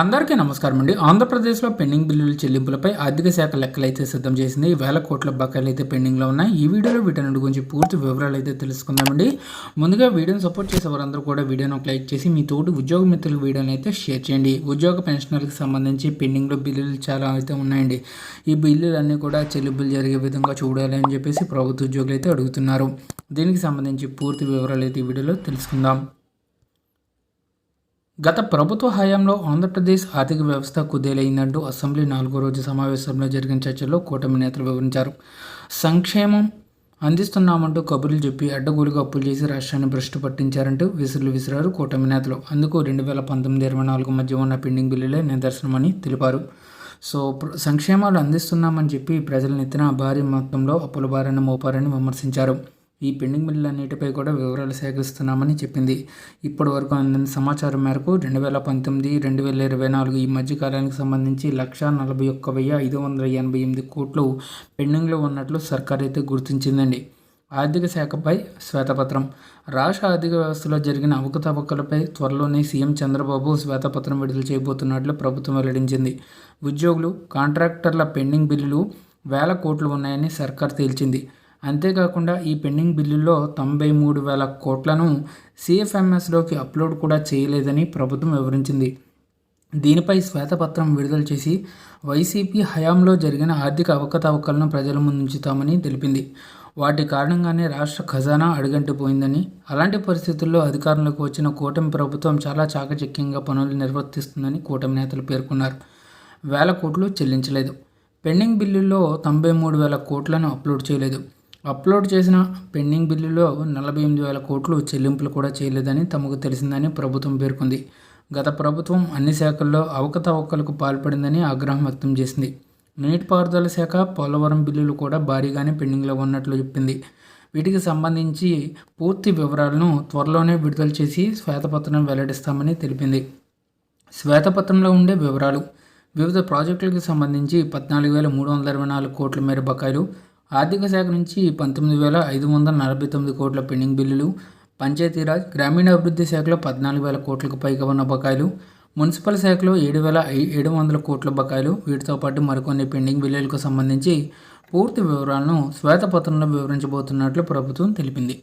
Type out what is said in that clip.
అందరికీ నమస్కారం అండి. ఆంధ్రప్రదేశ్లో పెండింగ్ బిల్లుల చెల్లింపులపై ఆర్థిక శాఖ లెక్కలు అయితే సిద్ధం చేసింది. వేల కోట్ల బకాయిలు అయితే పెండింగ్లో ఉన్నాయి. ఈ వీడియోలో వీటన్నిటి గురించి పూర్తి వివరాలు అయితే తెలుసుకుందామండి ముందుగా వీడియోని సపోర్ట్ చేసే వారందరూ కూడా వీడియోను ఒక లైక్ చేసి మీ తోటి ఉద్యోగ మిత్రులకు వీడియోని అయితే షేర్ చేయండి. ఉద్యోగ పెన్షనర్లకు సంబంధించి పెండింగ్లో బిల్లులు చాలా అయితే ఉన్నాయండి. ఈ బిల్లులన్నీ కూడా చెల్లింపులు జరిగే విధంగా చూడాలి అని చెప్పేసి ప్రభుత్వ ఉద్యోగులు అయితే అడుగుతున్నారు. దీనికి సంబంధించి పూర్తి వివరాలు అయితే ఈ వీడియోలో తెలుసుకుందాం. గత ప్రభుత్వ హయాంలో ఆంధ్రప్రదేశ్ ఆర్థిక వ్యవస్థ కుదేలైందంటూ అసెంబ్లీ నాలుగో రోజు సమావేశంలో జరిగిన చర్చలో కూటమి నేతలు వివరించారు. సంక్షేమం అందిస్తున్నామంటూ కబుర్లు చెప్పి అడ్డగోలుగా అప్పులు చేసి రాష్ట్రాన్ని భ్రష్టు పట్టించారంటూ విసురులు విసిరారు కూటమి నేతలు. అందుకు రెండు వేల పంతొమ్మిది ఇరవై నాలుగు మధ్య ఉన్న పెండింగ్ బిల్లులే నిదర్శనమని తెలిపారు. సో సంక్షేమాలు అందిస్తున్నామని చెప్పి ప్రజల నెత్తిన భారీ మొత్తంలో అప్పుల భారాన్ని మోపారని విమర్శించారు. ఈ పెండింగ్ బిల్లులన్నిటిపై కూడా వివరాలు సేకరిస్తున్నామని చెప్పింది. ఇప్పటి వరకు అందిన సమాచారం మేరకు రెండు వేల పంతొమ్మిది రెండు వేల ఇరవై నాలుగు ఈ మధ్య కాలానికి సంబంధించి లక్ష నలభై ఒక్క వెయ్యి ఐదు వందల ఎనభై ఎనిమిది కోట్లు పెండింగ్లో ఉన్నట్లు సర్కార్ అయితే గుర్తించిందండి. ఆర్థిక శాఖపై శ్వేతపత్రం. రాష్ట్ర ఆర్థిక వ్యవస్థలో జరిగిన అవకతవకలపై త్వరలోనే సీఎం చంద్రబాబు శ్వేతపత్రం విడుదల చేయబోతున్నట్లు ప్రభుత్వం వెల్లడించింది. ఉద్యోగులు కాంట్రాక్టర్ల పెండింగ్ బిల్లులు వేల కోట్లు ఉన్నాయని సర్కార్ తేల్చింది. అంతేకాకుండా ఈ పెండింగ్ బిల్లుల్లో తొంభై మూడు వేల కోట్లను సిఎఫ్ఎంఎస్లోకి అప్లోడ్ కూడా చేయలేదని ప్రభుత్వం వివరించింది. దీనిపై శ్వేతపత్రం విడుదల చేసి వైసీపీ హయాంలో జరిగిన ఆర్థిక అవకతవకలను ప్రజల ముందుంచుతామని తెలిపింది. వాటి కారణంగానే రాష్ట్ర ఖజానా అడుగంటిపోయిందని అలాంటి పరిస్థితుల్లో అధికారంలోకి వచ్చిన కూటమి ప్రభుత్వం చాలా చాకచక్యంగా పనులు నిర్వర్తిస్తుందని కూటమి నేతలు పేర్కొన్నారు. వేల కోట్లు చెల్లించలేదు. పెండింగ్ బిల్లుల్లో తొంభై మూడు వేల కోట్లను అప్లోడ్ చేయలేదు. అప్లోడ్ చేసిన పెండింగ్ బిల్లులో నలభై ఎనిమిది వేల కోట్లు చెల్లింపులు కూడా చేయలేదని తమకు తెలిసిందని ప్రభుత్వం పేర్కొంది. గత ప్రభుత్వం అన్ని శాఖల్లో అవకతవకలకు పాల్పడిందని ఆగ్రహం వ్యక్తం చేసింది. నీటిపారుదల శాఖ పోలవరం బిల్లులు కూడా భారీగానే పెండింగ్లో ఉన్నట్లు చెప్పింది. వీటికి సంబంధించి పూర్తి వివరాలను త్వరలోనే విడుదల చేసి శ్వేతపత్రం వెల్లడిస్తామని తెలిపింది. శ్వేతపత్రంలో ఉండే వివరాలు. వివిధ ప్రాజెక్టులకు సంబంధించి పద్నాలుగు వేల మూడు వందల ఇరవై నాలుగు కోట్ల మేర బకాయిలు ఆర్థిక శాఖ నుంచి పంతొమ్మిది వేల ఐదు వందల నలభై తొమ్మిది కోట్ల పెండింగ్ బిల్లులు పంచాయతీరాజ్ గ్రామీణాభివృద్ధి శాఖలో పద్నాలుగు వేల కోట్లకు పైగా ఉన్న బకాయిలు మున్సిపల్ శాఖలో ఏడు వేల ఏడు వందల కోట్ల బకాయిలు వీటితో పాటు మరికొన్ని పెండింగ్ బిల్లులకు సంబంధించి పూర్తి వివరాలను శ్వేతపత్రంలో వివరించబోతున్నట్లు ప్రభుత్వం తెలిపింది.